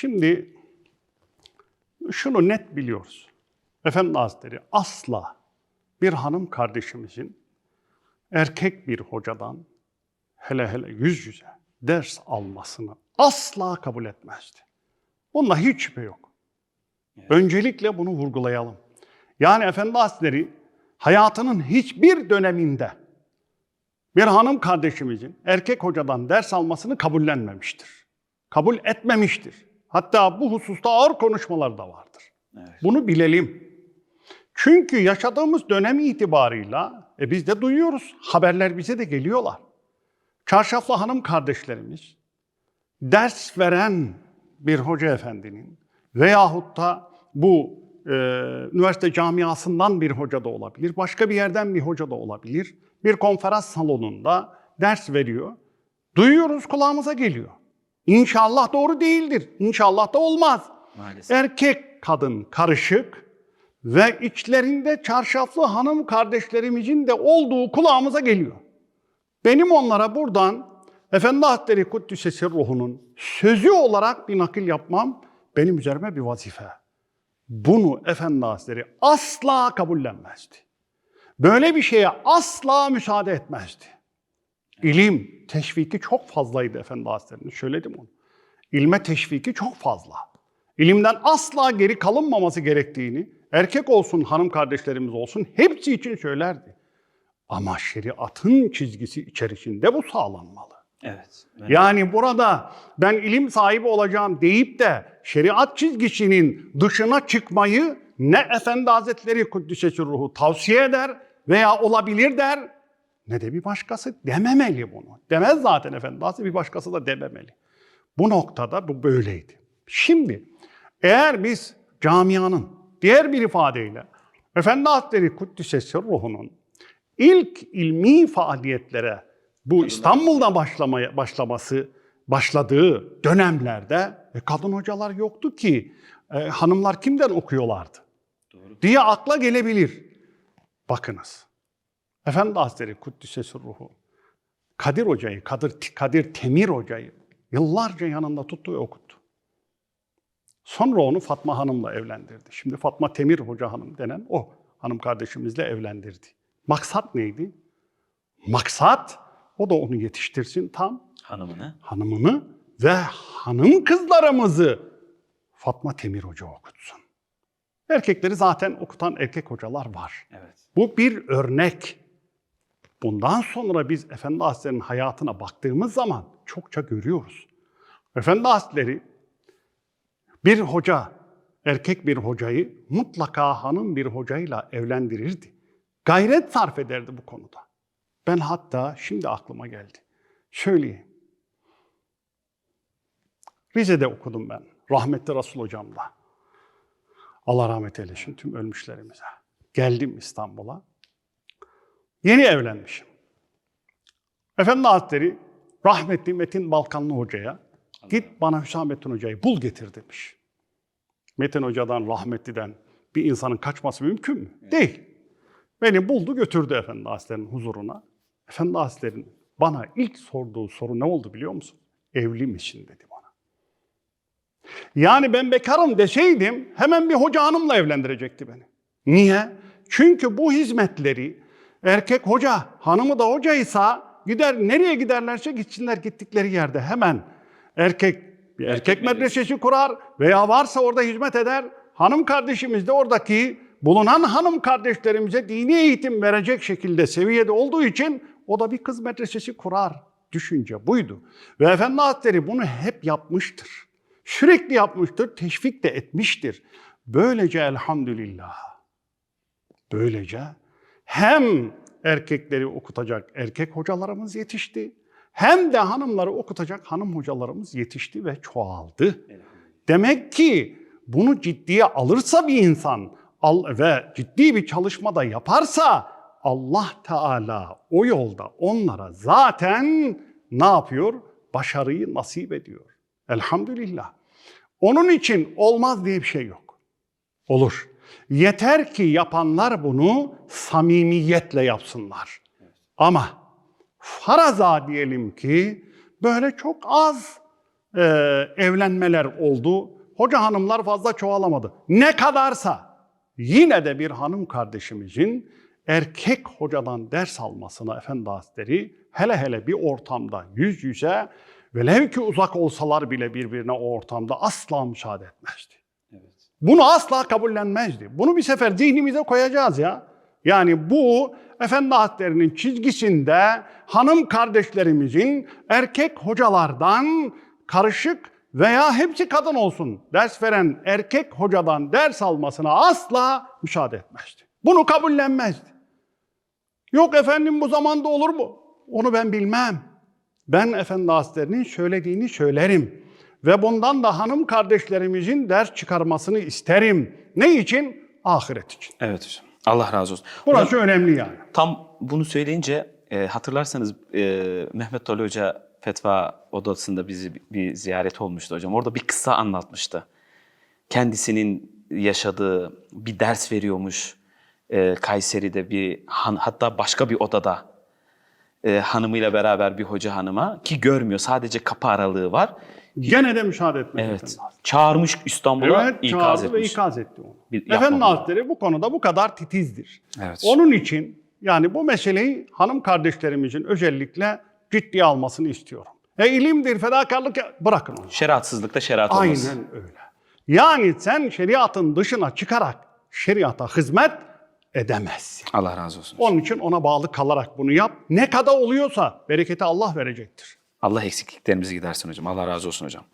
Şimdi şunu net biliyoruz. Efendi Hazretleri asla bir hanım kardeşimizin erkek bir hocadan hele hele yüz yüze ders almasını asla kabul etmezdi. Bunda hiç şüphe yok. Öncelikle bunu vurgulayalım. Yani Efendi Hazretleri hayatının hiçbir döneminde bir hanım kardeşimizin erkek hocadan ders almasını kabullenmemiştir. Kabul etmemiştir. Hatta bu hususta ağır konuşmalar da vardır. Evet. Bunu bilelim. Çünkü yaşadığımız dönem itibarıyla e biz de duyuyoruz. Haberler bize de geliyorlar. Çarşaflı hanım kardeşlerimiz ders veren bir hoca efendinin veyahut da bu e, üniversite camiasından bir hoca da olabilir, başka bir yerden bir hoca da olabilir. Bir konferans salonunda ders veriyor. Duyuyoruz, kulağımıza geliyor. İnşallah doğru değildir. İnşallah da olmaz. Maalesef. Erkek, kadın karışık ve içlerinde çarşaflı hanım kardeşlerimizin de olduğu kulağımıza geliyor. Benim onlara buradan Efendi Hazretleri Kuddüs'e ruhunun sözü olarak bir nakil yapmam benim üzerime bir vazife. Bunu Efendi Hazretleri asla kabullenmezdi. Böyle bir şeye asla müsaade etmezdi. İlim teşviki çok fazlaydı Efendi Hazretleri'nin. Söyledim onu. İlme teşviki çok fazla. İlimden asla geri kalınmaması gerektiğini erkek olsun, hanım kardeşlerimiz olsun hepsi için söylerdi. Ama şeriatın çizgisi içerisinde bu sağlanmalı. Evet. Yani burada ben ilim sahibi olacağım deyip de şeriat çizgisinin dışına çıkmayı ne Efendi Hazretleri Kuddisesi ruhu tavsiye eder veya olabilir der ne de bir başkası dememeli bunu. Demez zaten Efendi Hazretleri bir başkası da dememeli. Bu noktada bu böyleydi. Şimdi eğer biz camianın diğer bir ifadeyle Efendi Hazretleri Kuddisesi ruhunun ilk ilmi faaliyetlere bu İstanbul'da başlamaya başlaması başladığı dönemlerde e, kadın hocalar yoktu ki e, hanımlar kimden okuyorlardı Doğru. diye akla gelebilir. Bakınız. Efendi Hazretleri Kuddisesi ruhu Kadir Hoca'yı, Kadir, Kadir Temir Hoca'yı yıllarca yanında tuttu ve okuttu. Sonra onu Fatma Hanım'la evlendirdi. Şimdi Fatma Temir Hoca Hanım denen o hanım kardeşimizle evlendirdi. Maksat neydi? Maksat o da onu yetiştirsin tam Hanımını. hanımını ve hanım kızlarımızı Fatma Temir Hoca okutsun. Erkekleri zaten okutan erkek hocalar var. Evet. Bu bir örnek. Bundan sonra biz Efendi Hazretleri'nin hayatına baktığımız zaman çokça görüyoruz. Efendi Hazretleri bir hoca, erkek bir hocayı mutlaka hanım bir hocayla evlendirirdi. Gayret sarf ederdi bu konuda. Ben hatta şimdi aklıma geldi. Söyleyeyim. Rize'de okudum ben. Rahmetli Resul hocamla. Allah rahmet eylesin tüm ölmüşlerimize. Geldim İstanbul'a. Yeni evlenmişim. Efendi Hazretleri rahmetli Metin Balkanlı hocaya git bana Hüsamettin hocayı bul getir demiş. Metin hocadan, rahmetliden bir insanın kaçması mümkün mü? Değil. Beni buldu götürdü Efendi Hazretleri'nin huzuruna. Efendi Hazretleri'nin bana ilk sorduğu soru ne oldu biliyor musun? Evli misin dedi bana. Yani ben bekarım deseydim hemen bir hoca hanımla evlendirecekti beni. Niye? Çünkü bu hizmetleri erkek hoca, hanımı da hocaysa gider nereye giderlerse gitsinler gittikleri yerde hemen erkek bir erkek, Erkek medresesi kurar veya varsa orada hizmet eder. Hanım kardeşimiz de oradaki bulunan hanım kardeşlerimize dini eğitim verecek şekilde seviyede olduğu için o da bir kız medresesi kurar. Düşünce buydu. Ve Efendi Hazretleri bunu hep yapmıştır. Sürekli yapmıştır, teşvik de etmiştir. Böylece elhamdülillah, böylece hem erkekleri okutacak erkek hocalarımız yetişti, hem de hanımları okutacak hanım hocalarımız yetişti ve çoğaldı. Demek ki bunu ciddiye alırsa bir insan ve ciddi bir çalışmada yaparsa Allah Teala o yolda onlara zaten ne yapıyor? Başarıyı nasip ediyor. Elhamdülillah. Onun için olmaz diye bir şey yok. Olur. Yeter ki yapanlar bunu samimiyetle yapsınlar. Ama faraza diyelim ki böyle çok az e, evlenmeler oldu. Hoca hanımlar fazla çoğalamadı. Ne kadarsa yine de bir hanım kardeşimizin erkek hocadan ders almasına Efendi Hazretleri hele hele bir ortamda yüz yüze velev ki uzak olsalar bile birbirine o ortamda asla müsaade etmezdi. Bunu asla kabullenmezdi. Bunu bir sefer zihnimize koyacağız ya. Yani bu Efendi Hazretleri'nin çizgisinde hanım kardeşlerimizin erkek hocalardan karışık veya hepsi kadın olsun ders veren erkek hocadan ders almasına asla müsaade etmezdi. Bunu kabullenmezdi. Yok efendim bu zamanda olur mu? Onu ben bilmem. Ben Efendi Hazretleri'nin söylediğini söylerim. Ve bundan da hanım kardeşlerimizin ders çıkarmasını isterim. Ne için? Ahiret için. Evet hocam. Allah razı olsun. Burası Hocam, önemli yani. tam bunu söyleyince e, hatırlarsanız e, Mehmet Ali Hoca fetva odasında bizi bir ziyaret olmuştu hocam. Orada bir kısa anlatmıştı. Kendisinin yaşadığı bir ders veriyormuş. E, Kayseri'de bir han, hatta başka bir odada e, hanımıyla beraber bir hoca hanıma ki görmüyor sadece kapı aralığı var. Gene de müsaade etmez. Evet. Efendi Hazretleri. Çağırmış İstanbul'a Evet, ikaz çağırdı ve etmiş. ikaz etti onu. Bir- Efendi yapmamalı. Hazretleri bu konuda bu kadar titizdir. Evet. Onun için yani bu meseleyi hanım kardeşlerimizin özellikle ciddiye almasını istiyorum. E ilimdir, fedakarlık bırakın onu. Şeriatsızlıkta şeriat olmaz. Aynen öyle. Yani sen şeriatın dışına çıkarak şeriata hizmet edemezsin. Allah razı olsun. Onun için ona bağlı kalarak bunu yap. Ne kadar oluyorsa bereketi Allah verecektir. Allah eksikliklerimizi gidersin hocam. Allah razı olsun hocam.